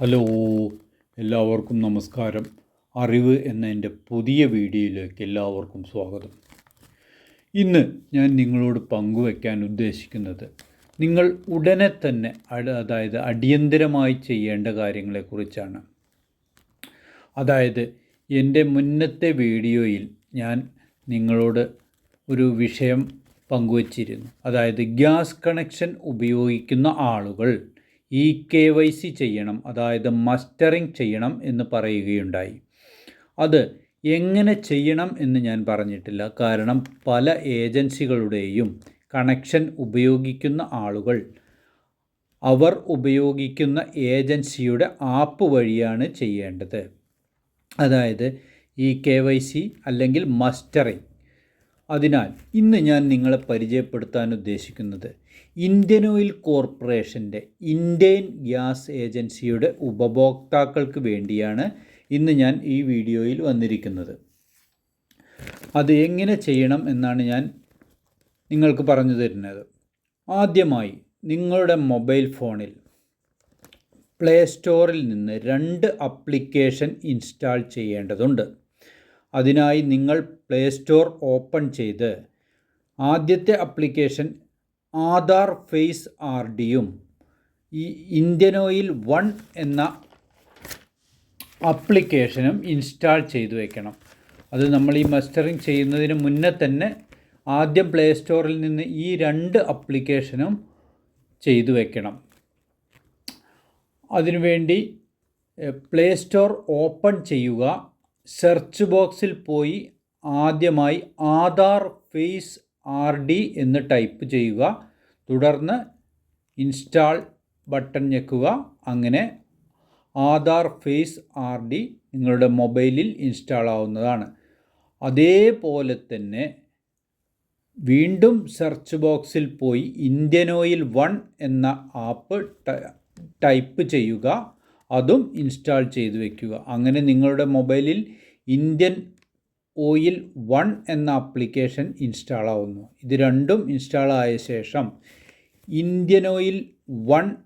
Hello എല്ലാവർക്കും നമസ്കാരം. അറിവ് എന്ന എന്റെ പുതിയ വീഡിയോയിലേക്ക് എല്ലാവർക്കും സ്വാഗതം. ഇന്ന് ഞാൻ നിങ്ങളോട് പങ്കുവയ്ക്കാൻ ഉദ്ദേശിക്കുന്നത് നിങ്ങൾ ഉടനെ തന്നെ അതായത് അടിയന്തരമായി ചെയ്യേണ്ട കാര്യങ്ങളെക്കുറിച്ചാണ്. അതായത് എന്റെ മുന്നത്തെ വീഡിയോയിൽ ഞാൻ നിങ്ങളോട് ഒരു വിഷയം പങ്കുവച്ചിരുന്നു. അതായത് ഗ്യാസ് കണക്ഷൻ ഉപയോഗിക്കുന്ന ആളുകൾ ഇ കെ വൈ സി ചെയ്യണം അതായത് മസ്റ്ററിങ് ചെയ്യണം എന്ന് പറയുകയുണ്ടായി. അത് എങ്ങനെ ചെയ്യണം എന്ന് ഞാൻ പറഞ്ഞിട്ടില്ല. കാരണം പല ഏജൻസികളുടെയും കണക്ഷൻ ഉപയോഗിക്കുന്ന ആളുകൾ അവർ ഉപയോഗിക്കുന്ന ഏജൻസിയുടെ ആപ്പ് വഴിയാണ് ചെയ്യേണ്ടത്. അതായത് ഈ കെ വൈ സി അല്ലെങ്കിൽ മസ്റ്ററിങ് അതിനാൽ ഇന്ന് ഞാൻ നിങ്ങളെ പരിചയപ്പെടുത്താൻ ഉദ്ദേശിക്കുന്നത് ഇന്ത്യൻ ഓയിൽ കോർപ്പറേഷന്റെ ഇന്ത്യൻ ഗ്യാസ് ഏജൻസിയുടെ ഉപഭോക്താക്കൾക്ക് വേണ്ടിയാണ് ഇന്ന് ഞാൻ ഈ വീഡിയോയിൽ വന്നിരിക്കുന്നത്. അത് എങ്ങനെ ചെയ്യണം എന്നാണ് ഞാൻ നിങ്ങൾക്ക് പറഞ്ഞു തരുന്നത്. ആദ്യമായി നിങ്ങളുടെ മൊബൈൽ ഫോണിൽ പ്ലേ സ്റ്റോറിൽ നിന്ന് രണ്ട് അപ്ലിക്കേഷൻ ഇൻസ്റ്റാൾ ചെയ്യേണ്ടതുണ്ട്. അതിനായി നിങ്ങൾ പ്ലേ സ്റ്റോർ ഓപ്പൺ ചെയ്ത് ആദ്യത്തെ അപ്ലിക്കേഷൻ ആധാർ ഫേസ് ആർ ഡിയും ഈ ഇന്ത്യൻ ഓയിൽ വൺ എന്ന അപ്ലിക്കേഷനും ഇൻസ്റ്റാൾ ചെയ്തു വയ്ക്കണം അത് നമ്മൾ ഈ മസ്റ്ററിങ് ചെയ്യുന്നതിന് മുന്നേ തന്നെ ആദ്യം പ്ലേ സ്റ്റോറിൽ നിന്ന് ഈ രണ്ട് അപ്ലിക്കേഷനും ചെയ്തു വയ്ക്കണം അതിനുവേണ്ടി പ്ലേ സ്റ്റോർ ഓപ്പൺ ചെയ്യുക. സെർച്ച് ബോക്സിൽ പോയി ആദ്യമായി ആധാർ ഫേസ് ആർ ഡി എന്ന് ടൈപ്പ് ചെയ്യുക. തുടർന്ന് ഇൻസ്റ്റാൾ ബട്ടൺ ഞെക്കുക. അങ്ങനെ ആധാർ ഫേസ് ആർ ഡി നിങ്ങളുടെ മൊബൈലിൽ ഇൻസ്റ്റാൾ ആവുന്നതാണ്. അതേപോലെ തന്നെ വീണ്ടും സെർച്ച് ബോക്സിൽ പോയി ഇന്ത്യൻ ഓയിൽ വൺ എന്ന ആപ്പ് ടൈപ്പ് ചെയ്യുക. അതും ഇൻസ്റ്റാൾ ചെയ്ത് വയ്ക്കുക അങ്ങനെ നിങ്ങളുടെ മൊബൈലിൽ ഇന്ത്യൻ ഓയിൽ വൺ എന്ന ആപ്ലിക്കേഷൻ ഇൻസ്റ്റാൾ ആവുന്നു. ഇത് രണ്ടും ഇൻസ്റ്റാൾ ആയ ശേഷം ഇന്ത്യൻ ഓയിൽ വൺ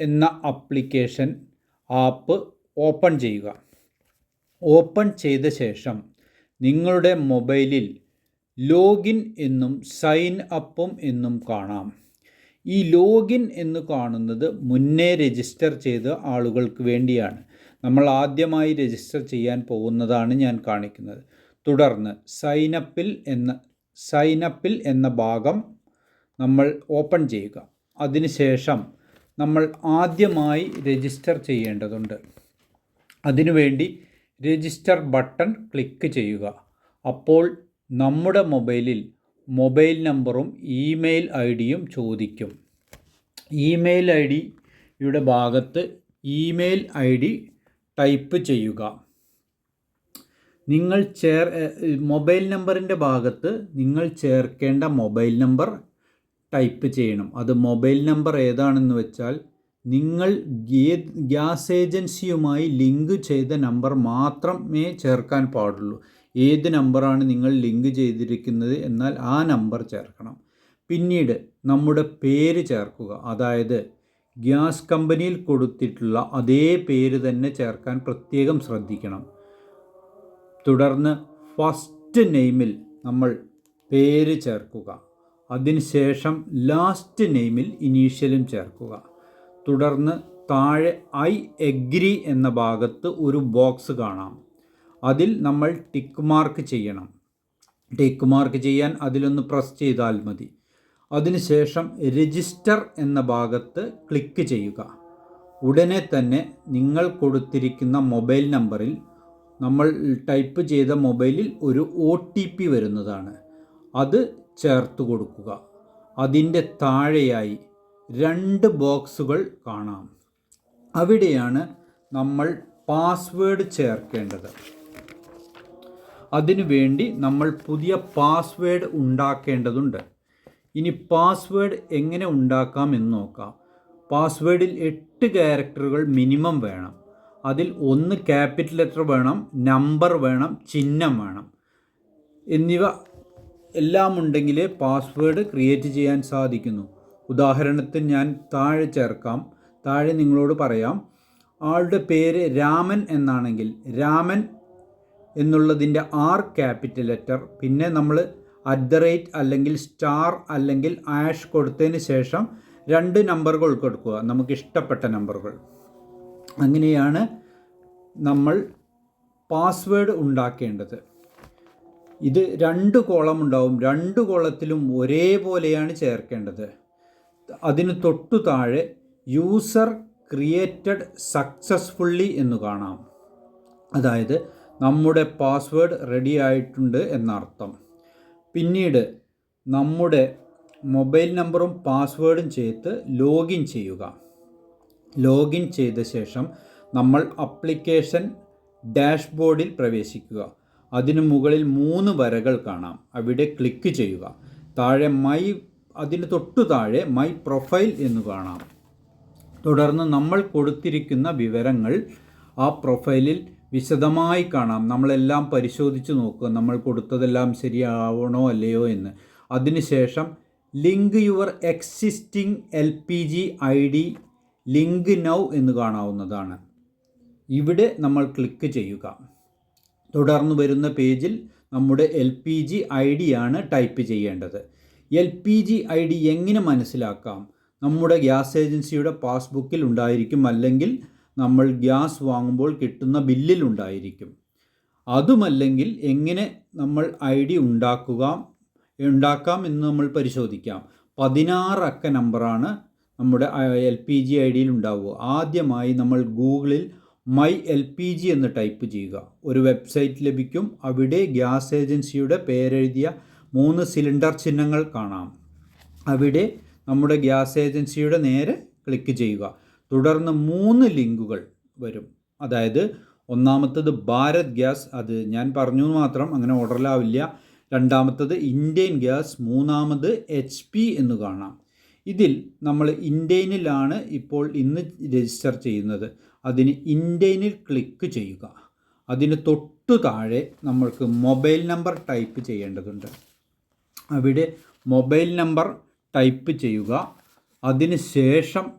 എന്ന ആപ്ലിക്കേഷൻ ആപ്പ് ഓപ്പൺ ചെയ്യുക. ഓപ്പൺ ചെയ്ത ശേഷം നിങ്ങളുടെ മൊബൈലിൽ ലോഗിൻ എന്നും സൈൻ അപ്പും എന്നും കാണാം. ഈ ലോഗിൻ എന്ന് കാണുന്നത് മുന്നേ രജിസ്റ്റർ ചെയ്ത ആളുകൾക്ക് വേണ്ടിയാണ്. നമ്മൾ ആദ്യമായി രജിസ്റ്റർ ചെയ്യാൻ പോകുന്നതാണ് ഞാൻ കാണിക്കുന്നത്. തുടർന്ന് സൈനപ്പിൽ എന്ന സൈനപ്പിൽ എന്ന ഭാഗം നമ്മൾ ഓപ്പൺ ചെയ്യുക. അതിനുശേഷം നമ്മൾ ആദ്യമായി രജിസ്റ്റർ ചെയ്യേണ്ടതുണ്ട്. അതിനുവേണ്ടി രജിസ്റ്റർ ബട്ടൺ ക്ലിക്ക് ചെയ്യുക. അപ്പോൾ നമ്മുടെ മൊബൈലിൽ മൊബൈൽ നമ്പറും ഇമെയിൽ ഐ ഡിയും ചോദിക്കും. ഇമെയിൽ ഐ ഡിയുടെ ഭാഗത്ത് ഇമെയിൽ ഐ ഡി ടൈപ്പ് ചെയ്യുക. നിങ്ങൾ ചേർ മൊബൈൽ നമ്പറിന്റെ ഭാഗത്ത് നിങ്ങൾ ചേർക്കേണ്ട മൊബൈൽ നമ്പർ ടൈപ്പ് ചെയ്യണം. അത് മൊബൈൽ നമ്പർ ഏതാണെന്ന് വെച്ചാൽ നിങ്ങൾ ഗ്യാസ് ഏജൻസിയുമായി ലിങ്ക് ചെയ്ത നമ്പർ മാത്രമേ ചേർക്കാൻ പാടുള്ളൂ. ഏത് നമ്പറാണ് നിങ്ങൾ ലിങ്ക് ചെയ്തിരിക്കുന്നത് എന്നാൽ ആ നമ്പർ ചേർക്കണം. പിന്നീട് നമ്മുടെ പേര് ചേർക്കുക. അതായത് ഗ്യാസ് കമ്പനിയിൽ കൊടുത്തിട്ടുള്ള അതേ പേര് തന്നെ ചേർക്കാൻ പ്രത്യേകം ശ്രദ്ധിക്കണം. തുടർന്ന് ഫസ്റ്റ് നെയിമിൽ നമ്മൾ പേര് ചേർക്കുക. അതിനുശേഷം ലാസ്റ്റ് നെയിമിൽ ഇനീഷ്യലും ചേർക്കുക. തുടർന്ന് താഴെ ഐ എഗ്രി എന്ന ഭാഗത്ത് ഒരു ബോക്സ് കാണാം. അതിൽ നമ്മൾ ടിക്ക് മാർക്ക് ചെയ്യണം. ടിക്ക് മാർക്ക് ചെയ്യാൻ അതിലൊന്ന് പ്രസ് ചെയ്താൽ മതി. അതിനുശേഷം രജിസ്റ്റർ എന്ന ഭാഗത്ത് ക്ലിക്ക് ചെയ്യുക. ഉടനെ തന്നെ നിങ്ങൾ കൊടുത്തിരിക്കുന്ന മൊബൈൽ നമ്പറിൽ നമ്മൾ ടൈപ്പ് ചെയ്ത മൊബൈലിൽ ഒരു ഒ ടി പി വരുന്നതാണ്. അത് ചേർത്ത് കൊടുക്കുക. അതിന്റെ താഴെയായി രണ്ട് ബോക്സുകൾ കാണാം. അവിടെയാണ് നമ്മൾ പാസ്വേഡ് ചേർക്കേണ്ടത്. അതിനുവേണ്ടി നമ്മൾ പുതിയ പാസ്വേഡ് ഉണ്ടാക്കേണ്ടതുണ്ട്. ഇനി പാസ്വേഡ് എങ്ങനെ ഉണ്ടാക്കാം എന്ന് നോക്കാം. പാസ്വേഡിൽ എട്ട് ക്യാരക്ടറുകൾ മിനിമം വേണം. അതിൽ ഒന്ന് ക്യാപിറ്റൽ ലെറ്റർ വേണം നമ്പർ വേണം ചിഹ്നം വേണം. എന്നിവ എല്ലാം ഉണ്ടെങ്കിലേ പാസ്വേഡ് ക്രിയേറ്റ് ചെയ്യാൻ സാധിക്കുന്നു. ഉദാഹരണത്തിന് ഞാൻ താഴെ ചേർക്കാം. താഴെ നിങ്ങളോട് പറയാം. ആളുടെ പേര് രാമൻ എന്നാണെങ്കിൽ രാമൻ എന്നുള്ളതിന്റെ ആർ ക്യാപിറ്റൽ ലെറ്റർ. പിന്നെ നമ്മൾ അറ്റ് ദ റേറ്റ് അല്ലെങ്കിൽ സ്റ്റാർ അല്ലെങ്കിൽ ആഷ് കൊടുത്തതിന് ശേഷം രണ്ട് നമ്പറുകൾ കൊടുക്കുക. നമുക്ക് ഇഷ്ടപ്പെട്ട നമ്പറുകൾ. അങ്ങനെയാണ് നമ്മൾ പാസ്വേഡ് ഉണ്ടാക്കേണ്ടത്. ഇത് രണ്ട് കോളം ഉണ്ടാവും. രണ്ട് കോളത്തിലും ഒരേപോലെയാണ് ചേർക്കേണ്ടത്. അതിന് തൊട്ടു താഴെ യൂസർ ക്രിയേറ്റഡ് സക്സസ്ഫുള്ളി എന്ന് കാണാം. അതായത് നമ്മുടെ പാസ്വേഡ് റെഡി ആയിട്ടുണ്ട് എന്നർത്ഥം. പിന്നീട് നമ്മുടെ മൊബൈൽ നമ്പറും പാസ്വേഡും ചേർത്ത് ലോഗിൻ ചെയ്യുക. ലോഗിൻ ചെയ്ത ശേഷം നമ്മൾ അപ്ലിക്കേഷൻ ഡാഷ്ബോർഡിൽ പ്രവേശിക്കുക. അതിനു മുകളിൽ മൂന്ന് വരകൾ കാണാം. അവിടെ ക്ലിക്ക് ചെയ്യുക. താഴെ മൈ അതിന് തൊട്ടു താഴെ മൈ പ്രൊഫൈൽ എന്ന് കാണാം. തുടർന്ന് നമ്മൾ കൊടുത്തിരിക്കുന്ന വിവരങ്ങൾ ആ പ്രൊഫൈലിൽ വിശദമായി കാണാം. നമ്മളെല്ലാം പരിശോധിച്ച് നോക്കുക. നമ്മൾ കൊടുത്തതെല്ലാം ശരിയാവണോ അല്ലയോ എന്ന്. അതിനുശേഷം link your existing L P G I D link now എന്ന് കാണാവുന്നതാണ്. ഇവിടെ നമ്മൾ ക്ലിക്ക് ചെയ്യുക. തുടർന്ന് വരുന്ന പേജിൽ നമ്മുടെ L P G I D ആണ് ടൈപ്പ് ചെയ്യേണ്ടത്. L P G I D എങ്ങനെ മനസ്സിലാക്കാം? നമ്മുടെ ഗ്യാസ് ഏജൻസിയുടെ പാസ്ബുക്കിൽ ഉണ്ടായിരിക്കും അല്ലെങ്കിൽ നമ്മൾ ഗ്യാസ് വാങ്ങുമ്പോൾ കിട്ടുന്ന ബില്ലിലുണ്ടായിരിക്കും. അതുമല്ലെങ്കിൽ എങ്ങനെ നമ്മൾ ഐ ഡി ഉണ്ടാക്കുക ഉണ്ടാക്കാം എന്ന് നമ്മൾ പരിശോധിക്കാം. പതിനാറ് അക്ക നമ്പറാണ് നമ്മുടെ എൽ പി ജി ഐ ഡിയിൽ ഉണ്ടാവുക. ആദ്യമായി നമ്മൾ ഗൂഗിളിൽ മൈ എൽ പി ജി എന്ന് ടൈപ്പ് ചെയ്യുക. ഒരു വെബ്സൈറ്റ് ലഭിക്കും. അവിടെ ഗ്യാസ് ഏജൻസിയുടെ പേരെഴുതിയ മൂന്ന് സിലിണ്ടർ ചിഹ്നങ്ങൾ കാണാം. അവിടെ നമ്മുടെ ഗ്യാസ് ഏജൻസിയുടെ നേരെ ക്ലിക്ക് ചെയ്യുക. തുടർന്ന് മൂന്ന് ലിങ്കുകൾ വരും. അതായത് ഒന്നാമത്തത് ഭാരത് ഗ്യാസ് അത് ഞാൻ പറഞ്ഞു മാത്രം അങ്ങനെ ഓർഡറിലാവില്ല. രണ്ടാമത്തത് ഇന്ത്യൻ ഗ്യാസ് മൂന്നാമത് എച്ച് പി എന്ന് കാണാം. ഇതിൽ നമ്മൾ ഇന്ത്യനിലാണ് ഇപ്പോൾ ഇന്ന് രജിസ്റ്റർ ചെയ്യുന്നത്. അതിന് ഇന്ത്യനിൽ ക്ലിക്ക് ചെയ്യുക. അതിന് തൊട്ടു താഴെ നമ്മൾക്ക് മൊബൈൽ നമ്പർ ടൈപ്പ് ചെയ്യേണ്ടതുണ്ട്. അവിടെ മൊബൈൽ നമ്പർ ടൈപ്പ് ചെയ്യുക. അതിന് ശേഷം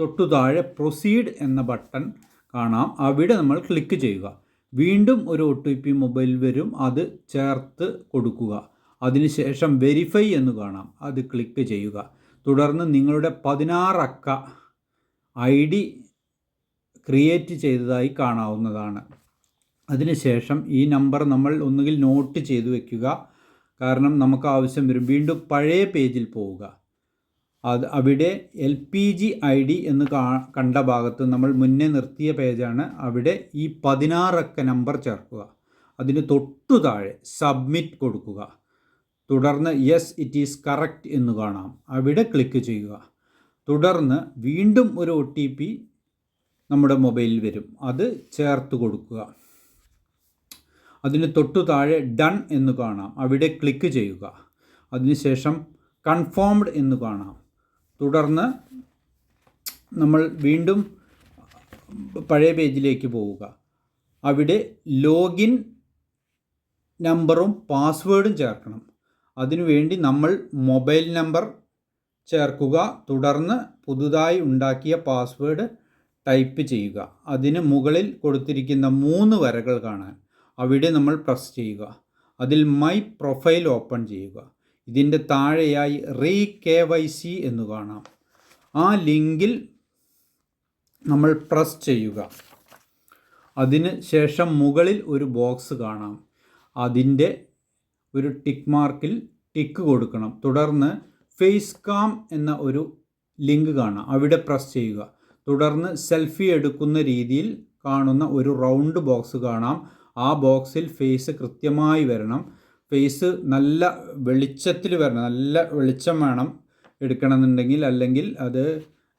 തൊട്ടു താഴെ പ്രൊസീഡ് എന്ന ബട്ടൺ കാണാം. അവിടെ നമ്മൾ ക്ലിക്ക് ചെയ്യുക. വീണ്ടും ഒരു ഒ ടി പി മൊബൈൽ വരും. അത് ചേർത്ത് കൊടുക്കുക. അതിനുശേഷം വെരിഫൈ എന്ന് കാണാം. അത് ക്ലിക്ക് ചെയ്യുക. തുടർന്ന് നിങ്ങളുടെ പതിനാറക്ക ഐ ഡി ക്രിയേറ്റ് ചെയ്തതായി കാണാവുന്നതാണ്. അതിനുശേഷം ഈ നമ്പർ നമ്മൾ ഒന്നുകിൽ നോട്ട് ചെയ്തു വയ്ക്കുക കാരണം നമുക്ക് ആവശ്യം വരും. വീണ്ടും പഴയ പേജിൽ പോവുക. അത് അവിടെ L P G I D എന്ന് കാ കണ്ട ഭാഗത്ത് നമ്മൾ മുന്നേ നിർത്തിയ പേജാണ്. അവിടെ ഈ പതിനാറക്ക നമ്പർ ചേർക്കുക. അതിന് തൊട്ടു താഴെ സബ്മിറ്റ് കൊടുക്കുക. തുടർന്ന് യെസ് ഇറ്റ് ഈസ് കറക്റ്റ് എന്ന് കാണാം. അവിടെ ക്ലിക്ക് ചെയ്യുക. തുടർന്ന് വീണ്ടും ഒരു ഒ ടി പി നമ്മുടെ മൊബൈലിൽ വരും. അത് ചേർത്ത് കൊടുക്കുക. അതിന് തൊട്ടു താഴെ ഡൺ എന്ന് കാണാം. അവിടെ ക്ലിക്ക് ചെയ്യുക. അതിനുശേഷം കൺഫേംഡ് എന്ന് കാണാം. തുടർന്ന് നമ്മൾ വീണ്ടും പഴയ പേജിലേക്ക് പോവുക. അവിടെ ലോഗിൻ നമ്പറും പാസ്വേഡും ചേർക്കണം. അതിനുവേണ്ടി നമ്മൾ മൊബൈൽ നമ്പർ ചേർക്കുക. തുടർന്ന് പുതുതായി ഉണ്ടാക്കിയ പാസ്വേഡ് ടൈപ്പ് ചെയ്യുക. അതിന് മുകളിൽ കൊടുത്തിരിക്കുന്ന മൂന്ന് വരകൾ കാണാൻ. അവിടെ നമ്മൾ പ്രസ് ചെയ്യുക. അതിൽ മൈ പ്രൊഫൈൽ ഓപ്പൺ ചെയ്യുക. ഇതിന്റെ താഴെയായി റീ കെ വൈ സി എന്ന് കാണാം. ആ ലിങ്കിൽ നമ്മൾ പ്രസ് ചെയ്യുക. അതിന് ശേഷം മുകളിൽ ഒരു ബോക്സ് കാണാം. അതിന്റെ ഒരു ടിക്ക് മാർക്കിൽ ടിക്ക് കൊടുക്കണം. തുടർന്ന് ഫേസ് കാം എന്ന ഒരു ലിങ്ക് കാണാം. അവിടെ പ്രസ് ചെയ്യുക. തുടർന്ന് സെൽഫി എടുക്കുന്ന രീതിയിൽ കാണുന്ന ഒരു റൗണ്ട് ബോക്സ് കാണാം. ആ ബോക്സിൽ ഫേസ് കൃത്യമായി വരണം. ഫേസ് നല്ല വെളിച്ചത്തിൽ വരണം നല്ല വെളിച്ചം വേണം എടുക്കണമെന്നുണ്ടെങ്കിൽ അല്ലെങ്കിൽ അത്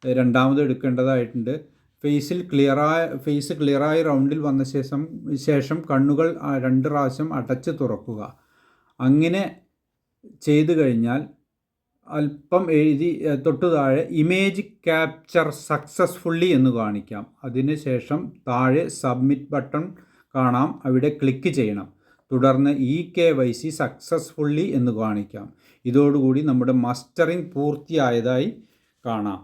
രണ്ടാമത് എടുക്കേണ്ടതായിട്ടുണ്ട്. ഫേസിൽ ക്ലിയറായ ഫേസ് ക്ലിയറായി റൗണ്ടിൽ വന്ന ശേഷം ശേഷം കണ്ണുകൾ രണ്ട് പ്രാവശ്യം അടച്ച് തുറക്കുക. അങ്ങനെ ചെയ്തു കഴിഞ്ഞാൽ അല്പം എഴുതി തൊട്ടു താഴെ ഇമേജ് ക്യാപ്ചർ സക്സസ്ഫുള്ളി എന്ന് കാണിക്കാം. അതിനുശേഷം താഴെ സബ്മിറ്റ് ബട്ടൺ കാണാം. അവിടെ ക്ലിക്ക് ചെയ്യണം. തുടർന്ന് E K Y C successfully എന്ന് കാണിക്കാം. ഇതോടുകൂടി നമ്മുടെ മസ്റ്ററിംഗ് പൂർത്തിയായതായി കാണാം.